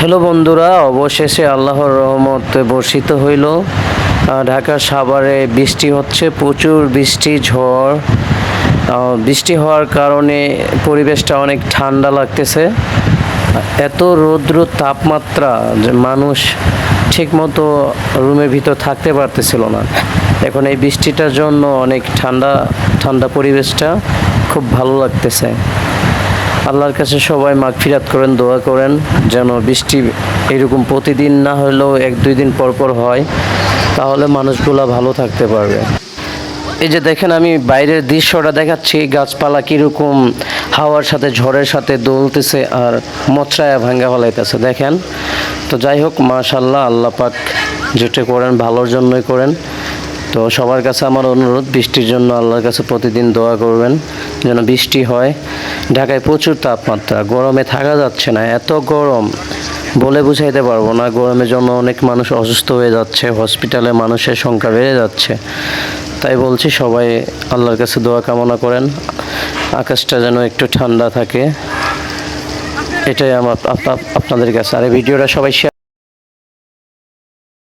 Hello বন্ধুরা, অবশেষে আল্লাহর রহমতে বর্ষিত হইল। ঢাকার সাভারে বৃষ্টি হচ্ছে, প্রচুর বৃষ্টি, ঝড়। বৃষ্টি হওয়ার কারণে পরিবেশটা অনেক ঠান্ডা লাগতেছে। এত রৌদ্র তাপমাত্রা যে মানুষ ঠিকমতো রুমের ভিতর থাকতে পারতেছিল না। এখন এই বৃষ্টিটার জন্য অনেক ঠান্ডা ঠান্ডা পরিবেশটা খুব ভালো লাগতেছে। আল্লাহর কাছে সবাই মাগফিরাত করেন, দোয়া করেন, যেন বৃষ্টি এরকম প্রতিদিন না হলেও এক, দুই দিন পর পর হয়, তাহলে মানুষগুলা ভালো থাকতে পারবে। এই যে দেখেন আমি বাইরের দৃশ্যটা দেখাচ্ছি, গাছপালা কীরকম, হাওয়ার সাথে, ঝড়ের সাথে দোলতেছে আর মচরায়া ভাঙ্গা ফলাইতেছে, দেখেন? তো যাই হোক মাশাল্লাহ আল্লাহ পাক যেটা করেন, ভালোর জন্যই করেন। তো সবার কাছে আমার অনুরোধ, বৃষ্টির জন্য আল্লাহর কাছে প্রতিদিন দোয়া করবেন যেন বৃষ্টি হয়। ঢাকায় প্রচুর তাপমাত্রা, গরমে থাকা যাচ্ছে না, এত গরম বলে বুঝাইতে পারব না। গরমের জন্য অনেক মানুষ অসুস্থ হয়ে যাচ্ছে, হসপিটালে মানুষের সংখ্যা বেড়ে যাচ্ছে। তাই বলছি, সবাই আল্লাহর কাছে দোয়া কামনা করেন। আকাশটা যেন একটু ঠান্ডা থাকে। এটাই আমার আপ- আপ- আপনাদের কাছে। আর এই ভিডিওটা সবাই শেয়ার